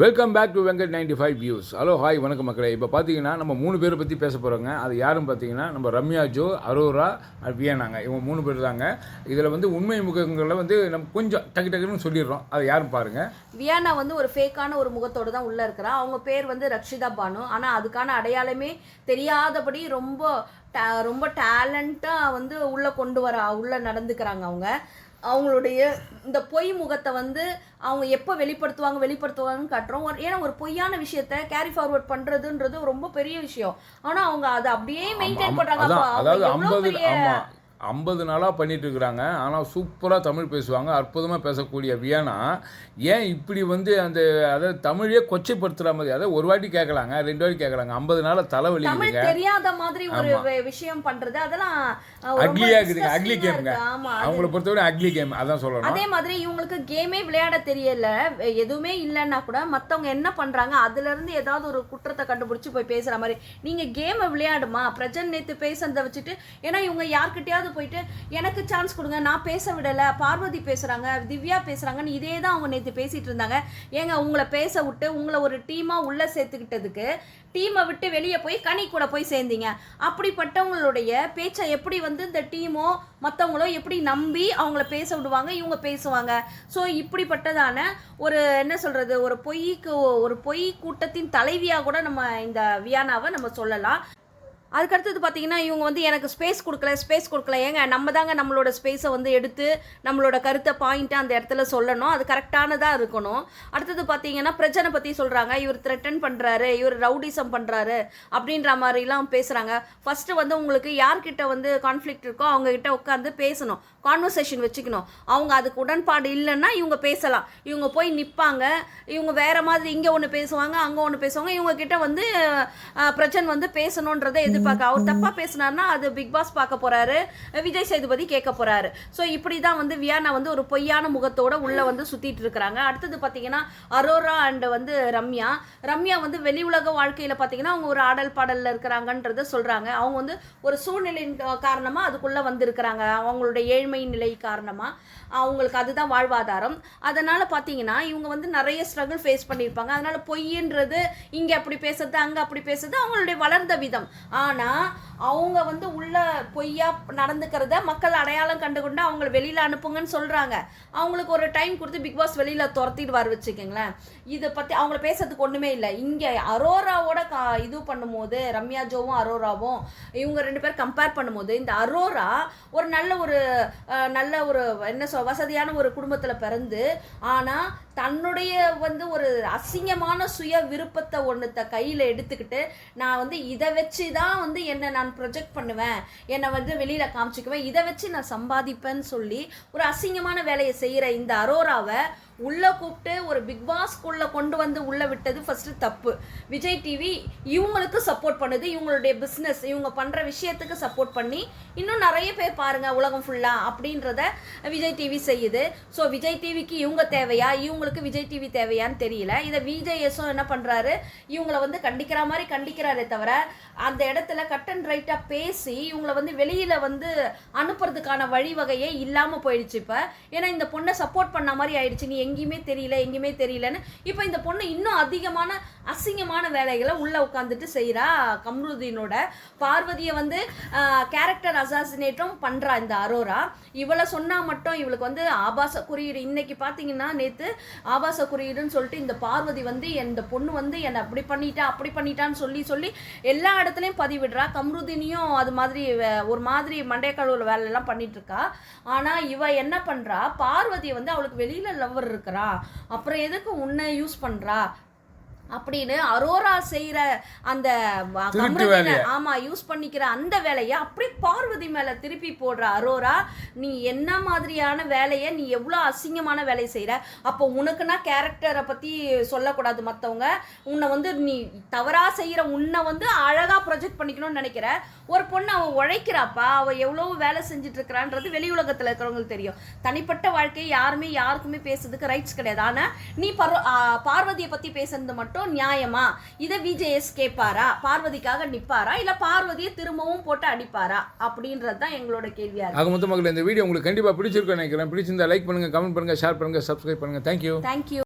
Welcome back to Venkat ninety five views hello hi வணக்கம் மக்களே. இப்போ பார்த்தீங்கன்னா நம்ம மூணு பேரை பற்றி பேச போகிறோங்க அது யாரும் பார்த்தீங்கன்னா நம்ம ரம்யா ஜோ அரோரா வியனாங்க இவங்க மூணு பேர் தாங்க. இதில் வந்து உண்மை முகங்களை வந்து நம்ம கொஞ்சம் டக்கு டக்குன்னு சொல்லிடுறோம். அதை யாரும் பாருங்கள் வியானா வந்து ஒரு ஃபேக்கான ஒரு முகத்தோடு தான் உள்ளே இருக்கிறா. அவங்க பேர் வந்து ரக்ஷிதா பானு. ஆனால் அதுக்கான அடையாளமே தெரியாதபடி ரொம்ப ரொம்ப டேலண்ட்டாக வந்து உள்ளே கொண்டு வர உள்ளே நடந்துக்கிறாங்க அவங்க. அவங்களுடைய இந்த பொய் முகத்தை வந்து அவங்க எப்போ வெளிப்படுத்துவாங்க வெளிப்படுத்துவாங்கன்னு காட்டுறோம். ஒரு ஏன்னா ஒரு பொய்யான விஷயத்த கேரி ஃபார்வர்ட் பண்ணுறதுன்றது ரொம்ப பெரிய விஷயம். ஆனால் அவங்க அதை அப்படியே மெயின்டைன் பண்ணுறாங்க அதாவது ஐம்பது ஐம்பது நாளாக பண்ணிட்டு இருக்கிறாங்க ஆனால் சூப்பராக தமிழ் பேசுவாங்க. அற்புதமாக பேசக்கூடிய வியனா. ஏன் இப்படி வந்து அந்த அதாவது தமிழையே கொச்சைப்படுத்துகிற மாதிரி அதாவது ஒரு வாட்டி கேட்கலாங்க ரெண்டு வாட்டி கேட்கலாங்க ஐம்பது நாளாக தலைவலி தமிழ் தெரியாத மாதிரி ஒரு விஷயம் பண்றது அதெல்லாம் அக்லியாக இருக்குதுங்க அக்லி கேமுங்க. அது- அவங்கள பொறுத்தவரை அக்லி கேம் அதான் சொல்லணும். அதே மாதிரி இவங்களுக்கு கேமே விளையாட தெரியல. எதுவுமே இல்லைன்னா கூட மத்தவங்க என்ன பண்றாங்க அதுல இருந்து ஏதாவது ஒரு குற்றத்தை கண்டுபிடிச்சு போய் பேசுற மாதிரி. நீங்க கேமை விளையாடுமா? பிரஜன் நேத்து பேசுறத வச்சுட்டு ஏன்னா இவங்க யார்கிட்டயாவது போயிட்டு எனக்கு சான்ஸ் கொடுங்க நான் பேச விடலை பார்வதி பேசுகிறாங்க திவ்யா பேசுகிறாங்கன்னு இதே தான் அவங்க நேற்று பேசிகிட்டு இருந்தாங்க. ஏங்க உங்களை பேச விட்டு உங்களை ஒரு டீமாக உள்ளே சேர்த்துக்கிட்டதுக்கு டீமை விட்டு வெளியே போய் கனி கூட போய் சேர்ந்தீங்க. அப்படிப்பட்டவங்களுடைய பேச்சை எப்படி வந்து இந்த டீமோ மற்றவங்களோ எப்படி நம்பி அவங்கள பேச விடுவாங்க இவங்க பேசுவாங்க? ஸோ இப்படிப்பட்டதான ஒரு என்ன சொல்கிறது ஒரு பொய்க்கு ஒரு பொய் கூட்டத்தின் தலைவியாக கூட நம்ம இந்த வியானாவை நம்ம சொல்லலாம். அதுக்கடுத்தது பார்த்தீங்கன்னா இவங்க வந்து எனக்கு ஸ்பேஸ் கொடுக்கல ஸ்பேஸ் கொடுக்கல. ஏங்க நம்ம தாங்க நம்மளோட ஸ்பேஸை வந்து எடுத்து நம்மளோட கருத்தை பாயிண்ட்டை அந்த இடத்துல சொல்லணும். அது கரெக்டானதாக இருக்கணும். அடுத்தது பார்த்தீங்கன்னா பிரச்சனை பற்றி சொல்கிறாங்க இவர் த்ரெட்டன் பண்ணுறாரு இவர் ரவுடிசம் பண்ணுறாரு அப்படின்ற மாதிரிலாம் பேசுகிறாங்க ஃபஸ்ட்டு வந்து உங்களுக்கு யார்கிட்ட வந்து கான்ஃப்ளிக்ட் இருக்கோ அவங்கக்கிட்ட உட்காந்து பேசணும். கான்வர்சேஷன் வச்சுக்கணும். அவங்க அதுக்கு உடன்பாடு இல்லைன்னா இவங்க பேசலாம். இவங்க போய் நிற்பாங்க இவங்க வேறு மாதிரி இங்கே ஒன்று பேசுவாங்க அங்கே ஒன்று பேசுவாங்க. இவங்கக்கிட்ட வந்து பிரச்சனை வந்து பேசணுன்றதை எதிர்பார்க்க அவர் தப்பாக பேசினார்னா அது பிக் பாஸ் பார்க்க போறாரு விஜய் சேதுபதி கேட்க போறாரு. ஸோ இப்படி தான் வந்து வியானா வந்து ஒரு பொய்யான முகத்தோட உள்ள வந்து சுத்திட்டு இருக்கிறாங்க. அடுத்தது பார்த்தீங்கன்னா அரோரா அண்ட் வந்து ரம்யா. ரம்யா வந்து வெளி உலக வாழ்க்கையில பார்த்தீங்கன்னா அவங்க ஒரு ஆடல் பாடல்ல இருக்கிறாங்கன்றத சொல்றாங்க. அவங்க வந்து ஒரு சூழ்நிலையின் கா- காரணமா அதுக்குள்ள வந்திருக்கிறாங்க. அவங்களுடைய ஏழ்மை நிலை காரணமா. அவங்களுக்கு அதுதான் வாழ்வாதாரம். அதனால பார்த்தீங்கன்னா இவங்க வந்து நிறைய ஸ்ட்ரகிள் ஃபேஸ் பண்ணியிருப்பாங்க. அதனால பொய்ன்றது இங்க அப்படி பேசுறது அங்க அப்படி பேசுறது அவங்களுடைய வளர்ந்த விதம். ஆனா அவங்க வந்து உள்ள பொய்யா நடந்துக்கிறத மக்கள் அடையாளம் கண்டுகொண்டு அவங்கள வெளியில அனுப்புங்கன்னு சொல்றாங்க. அவங்களுக்கு ஒரு டைம் கொடுத்து பிக் பாஸ் வெளியில துரத்திடுவார் வச்சுக்கோங்களேன். இதை பத்தி அவங்கள பேசுறதுக்கு ஒண்ணுமே இல்லை. இங்க அரோராவோட கா இது பண்ணும்போது ரம்யா ஜோவும் அரோராவும் இவங்க ரெண்டு பேரும் கம்பேர் பண்ணும்போது இந்த அரோரா ஒரு நல்ல ஒரு நல்ல ஒரு என்ன சொல் வசதியான ஒரு குடும்பத்துல பிறந்து ஆனா தன்னுடைய வந்து ஒரு அசிங்கமான சுய விருப்பத்தை ஒன்றுத்த கையில் எடுத்துக்கிட்டு நான் வந்து இதை வச்சு தான் வந்து என்னை நான் ப்ரொஜெக்ட் பண்ணுவேன் என்னை வந்து வெளியில் காமிச்சிக்குவேன் இதை வச்சு நான் சம்பாதிப்பேன்னு சொல்லி ஒரு அசிங்கமான வேலையை செய்கிற இந்த அரோராவை உள்ளே கூப்பிட்டு ஒரு பிக் பாஸ்க்குள்ளே கொண்டு வந்து உள்ளே விட்டது ஃபஸ்ட்டு தப்பு. விஜய் டிவி இவங்களுக்கு சப்போர்ட் பண்ணுது. இவங்களுடைய பிஸ்னஸ் இவங்க பண்ணுற விஷயத்துக்கு சப்போர்ட் பண்ணி இன்னும் நிறைய பேர் பாருங்கள் உலகம் ஃபுல்லாக அப்படின்றத விஜய் டிவி செய்யுது. ஸோ விஜய் டிவிக்கு இவங்க தேவையா? இவங்களுக்கு விஜய் டிவி தேவையான்னு தெரியல. இதை விஜய்எஸும் என்ன பண்ணுறாரு இவங்கள வந்து கண்டிக்கிற மாதிரி கண்டிக்கிறாரே தவிர அந்த இடத்துல கட் அண்ட் ரைட்டாக பேசி இவங்கள வந்து வெளியில் வந்து அனுப்புறதுக்கான வழிவகையே இல்லாமல் போயிடுச்சு இப்போ. ஏன்னா இந்த பொண்ணை சப்போர்ட் பண்ண மாதிரி ஆயிடுச்சு. நீ எங்கேயுமே தெரியல எங்கேயுமே தெரியலன்னு இப்போ இந்த பொண்ணு இன்னும் அதிகமான அசிங்கமான வேலைகளை உள்ளே உட்காந்துட்டு செய்கிறா கம்ருதீனோட பார்வதியை வந்து கேரக்டர் அசாசினேட்டும் பண்ணுறா இந்த அரோரா. இவளை சொன்னால் மட்டும் இவளுக்கு வந்து ஆபாச குறியீடு. இன்னைக்கு பார்த்தீங்கன்னா நேற்று ஆபாச குறியீடுன்னு சொல்லிட்டு இந்த பார்வதி வந்து இந்த பொண்ணு வந்து என்னை அப்படி பண்ணிட்டா அப்படி பண்ணிட்டான்னு சொல்லி சொல்லி எல்லா இடத்துலையும் பதிவிடுறா. கம்ருதினியும் அது மாதிரி வே- ஒரு மாதிரி மண்டைய வேலையெல்லாம் பண்ணிட்டு இருக்கா. ஆனால் இவ என்ன பண்ணுறா பார்வதி வந்து அவளுக்கு வெளியில் லவ்வர் இருக்கிறா? அப்புறம் எதுக்கு உன்னை யூஸ் பண்ணுறா அப்படின்னு அரோரா செய்யற அந்த வ- திருட்டு கமருதீனை- வேலையை. ஆமா யூஸ் பண்ணிக்கிற அந்த வேலையை அப்படியே பார்வதி மேல திருப்பி போடுற அரோரா நீ என்ன மாதிரியான வேலையை நீ எவ்வளோ அசிங்கமான வேலையை செய்யற அப்போ உனக்குன்னா கேரக்டரை பத்தி சொல்லக்கூடாது மத்தவங்க. உன்னை வந்து நீ தவறா செய்யற உன்னை வந்து அழகா ப்ரொஜெக்ட் பண்ணிக்கணும்னு நினைக்கிற. ஒரு பொண்ணு அவ உழைக்கிறாப்பா அவ எவ்வளவு வேலை செஞ்சுட்டு இருக்கிறான்றது வெளி உலகத்துல இருக்கிறவங்களுக்கு தெரியும். தனிப்பட்ட வாழ்க்கை யாருமே யாருக்குமே பேசுறதுக்கு ரைட்ஸ் கிடையாது. ஆனா நீ பார்வதியை பத்தி பேசுறது மட்டும் நியாயமா? இதை விஜேஎஸ் கேட்பாரா? பார்வதிக்காக நிப்பாரா? இல்ல பார்வதியை திரும்பவும் போட்டு அடிப்பாரா? அப்படின்றது தான் எங்களோட கேள்வியா இருக்கு. ஆக மொத்த மக்கள் இந்த வீடியோ உங்களுக்கு கண்டிப்பாக பிடிச்சிருக்கும்னு நினைக்கிறேன். பிடிச்சிருந்தா லைக் பண்ணுங்கள் கமெண்ட் பண்ணுங்கள் ஷேர் பண்ணுங்கள் சப்ஸ்கிரைப் பண்ணுங்கள் தேங்க்யூ தேங்க்யூ